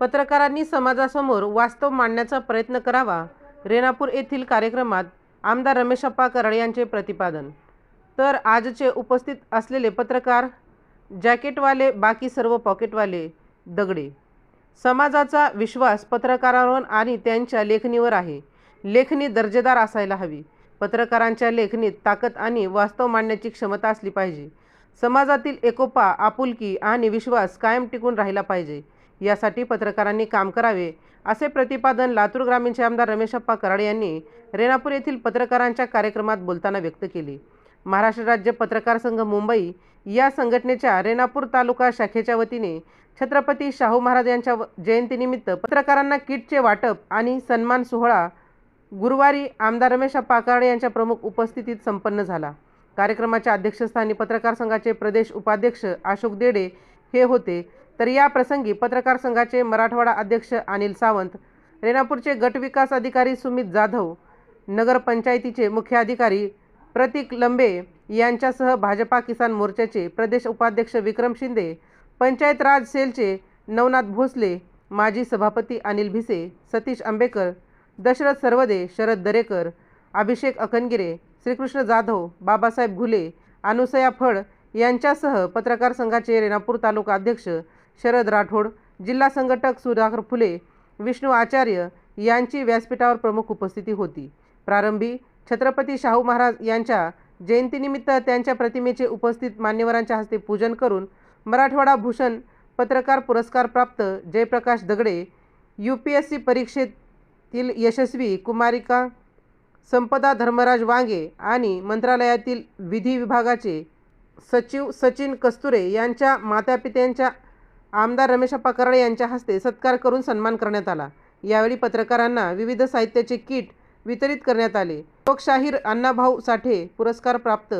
पत्रकारांनी समाजासमोर वास्तव मांडण्याचा प्रयत्न करावा रेणापूर येथील कार्यक्रमात आमदार रमेशप्पा कराड यांचे प्रतिपादन. तर आजचे उपस्थित असलेले पत्रकार जॅकेटवाले बाकी सर्व पॉकेटवाले दगडे. समाजाचा विश्वास पत्रकारांवर आणि त्यांच्या लेखणीवर आहे. लेखणी दर्जेदार असायला हवी. पत्रकारांच्या लेखणीत ताकद आणि वास्तव मांडण्याची क्षमता असली पाहिजे. समाजातील एकोपा आपुलकी आणि विश्वास कायम टिकून राहिला पाहिजे. यासाठी पत्रकारांनी काम करावे असे प्रतिपादन लातूर ग्रामीणचे आमदार रमेशप्पा कराड यांनी रेणापूर येथील पत्रकारांच्या कार्यक्रमात बोलताना व्यक्त केले. महाराष्ट्र राज्य पत्रकार संघ मुंबई या संघटनेच्या रेणापूर तालुका शाखेच्या वतीने छत्रपती शाहू महाराज यांच्या व- जयंतीनिमित्त पत्रकारांना किटचे वाटप आणि सन्मान सोहळा गुरुवारी आमदार रमेश पाकाडे यांच्या प्रमुख उपस्थितीत संपन्न झाला. कार्यक्रमाच्या अध्यक्षस्थानी पत्रकार संघाचे प्रदेश उपाध्यक्ष अशोक देडे हे होते. तर या प्रसंगी पत्रकार संघाचे मराठवाडा अध्यक्ष अनिल सावंत रेणापूरचे गट विकास अधिकारी सुमित जाधव नगरपंचायतीचे मुख्य अधिकारी प्रतीक लंबे यांच्यासह भाजपा किसान मोर्चाचे प्रदेश उपाध्यक्ष विक्रम शिंदे पंचायत राज सेलचे नवनाथ भोसले माजी सभापती अनिल भिसे सतीश आंबेकर दशरथ सर्वदे शरद दरेकर अभिषेक अकनगिरे श्रीकृष्ण जाधव बाबासाहेब घुले अनुसया फड यांच्यासह पत्रकार संघाचे रेणापूर तालुका अध्यक्ष शरद राठोड जिल्हा संघटक सुधाकर फुले विष्णू आचार्य यांची व्यासपीठावर प्रमुख उपस्थिती होती. प्रारंभी छत्रपती शाहू महाराज यांच्या जयंतीनिमित्त त्यांच्या प्रतिमेचे उपस्थित मान्यवरांच्या हस्ते पूजन करून मराठवाडा भूषण पत्रकार पुरस्कार प्राप्त Jayprakash Dagade U P S C परीक्षेत मंत्रालयातील यशस्वी कुमारिका संपदा धर्मराज वांगे आणि मंत्रालयातील विधी विभागाचे सचिव सचिन कस्तुरे यांच्या मातापित्यांच्या आमदार रमेशप्पा कराड यांच्या हस्ते सत्कार करून सन्मान करण्यात आला. यावेळी पत्रकारांना विविध साहित्याचे किट वितरित करण्यात आले. लोकशाहीर अण्णाभाऊ साठे पुरस्कार प्राप्त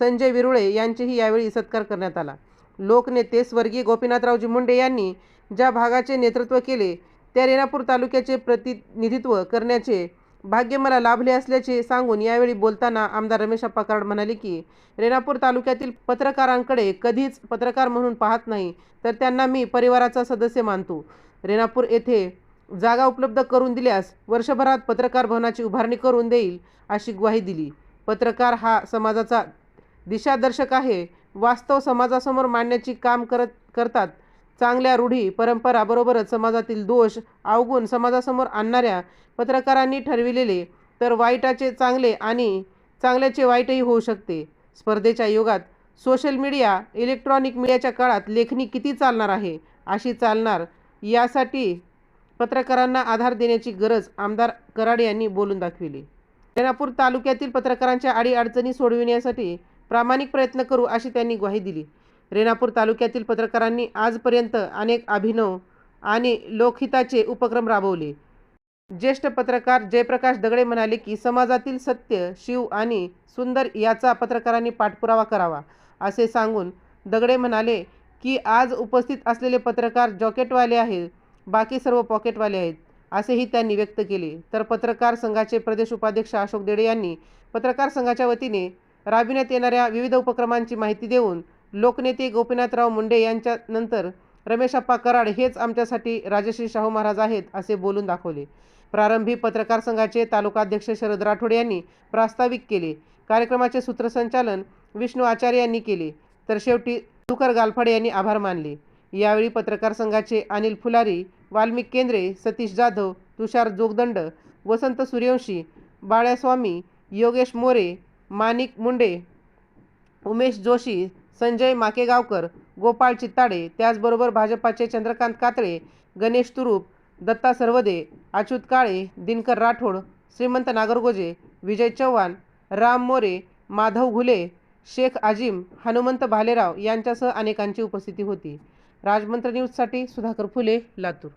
संजय विरुळे यांचेही यावेळी सत्कार करण्यात आला. लोकनेते स्वर्गीय गोपीनाथरावजी मुंडे यांनी ज्या भागाचे नेतृत्व केले त्या रेणापूर तालुक्याचे प्रतिनिधित्व करण्याचे भाग्य मला लाभले असल्याचे सांगून यावेळी बोलताना आमदार रमेश पकार्ड म्हणाले की रेणापूर तालुक्यातील पत्रकारांकडे कधीच पत्रकार म्हणून पाहत नाही तर त्यांना मी परिवाराचा सदस्य मानतो. रेणापूर येथे जागा उपलब्ध करून दिल्यास वर्षभरात पत्रकार भवनाची उभारणी करून देईल अशी ग्वाही दिली. पत्रकार हा समाजाचा दिशादर्शक आहे. वास्तव समाजासमोर मांडण्याची काम करत करतात. चांगल्या रूढी परंपराबरोबरच समाजातील दोष अवगुण समाजासमोर आणणाऱ्या पत्रकारांनी ठरविलेले तर वाईटाचे चांगले आणि चांगल्याचे वाईटही होऊ शकते. स्पर्धेच्या युगात सोशल मीडिया इलेक्ट्रॉनिक मीडियाच्या काळात लेखणी किती चालणार आहे अशी चालणार यासाठी पत्रकारांना आधार देण्याची गरज आमदार कराड यांनी बोलून दाखविली. रेणापूर तालुक्यातील पत्रकारांच्या अडीअडचणी सोडविण्यासाठी प्रामाणिक प्रयत्न करू अशी त्यांनी ग्वाही दिली. रेणापूर तालुक्यातील पत्रकारांनी आजपर्यंत अनेक अभिनव आणि लोकहिताचे उपक्रम राबवले. ज्येष्ठ पत्रकार जयप्रकाश दगडे म्हणाले की समाजातील सत्य शिव आणि सुंदर याचा पत्रकारांनी पाठपुरावा करावा असे सांगून दगडे म्हणाले की आज उपस्थित असलेले पत्रकार जॉकेटवाले आहेत बाकी सर्व पॉकेटवाले आहेत असेही त्यांनी व्यक्त केले. तर पत्रकार संघाचे प्रदेश उपाध्यक्ष अशोक देडे यांनी पत्रकार संघाच्या वतीने राबविण्यात येणाऱ्या विविध उपक्रमांची माहिती देऊन लोकनेते गोपीनाथराव मुंडे यांच्यानंतर रमेशप्पा कराड हेच आमच्यासाठी राजश्री शाहू महाराज आहेत असे बोलून दाखवले. प्रारंभी पत्रकार संघाचे तालुकाध्यक्ष शरद राठोड यांनी प्रास्ताविक केले. कार्यक्रमाचे सूत्रसंचालन विष्णू आचार्य यांनी केले. तर शेवटी सुकर गालफाडे यांनी आभार मानले. यावेळी पत्रकार संघाचे अनिल फुलारी वाल्मिक केंद्रे सतीश जाधव तुषार जोगदंड वसंत सूर्यवंशी बाळ्यास्वामी योगेश मोरे माणिक मुंडे उमेश जोशी संजय माकेगावकर गोपाळ चित्ताडे त्याचबरोबर भाजपाचे चंद्रकांत कातळे गणेश तुरूप दत्ता सर्वदे अच्युत काळे दिनकर राठोड श्रीमंत नागरगोजे विजय चव्हाण राम मोरे माधव घुले शेख आजिम हनुमंत भालेराव यांच्यासह अनेकांची उपस्थिती होती. राजमंत्र न्यूजसाठी सुधाकर फुले लातूर.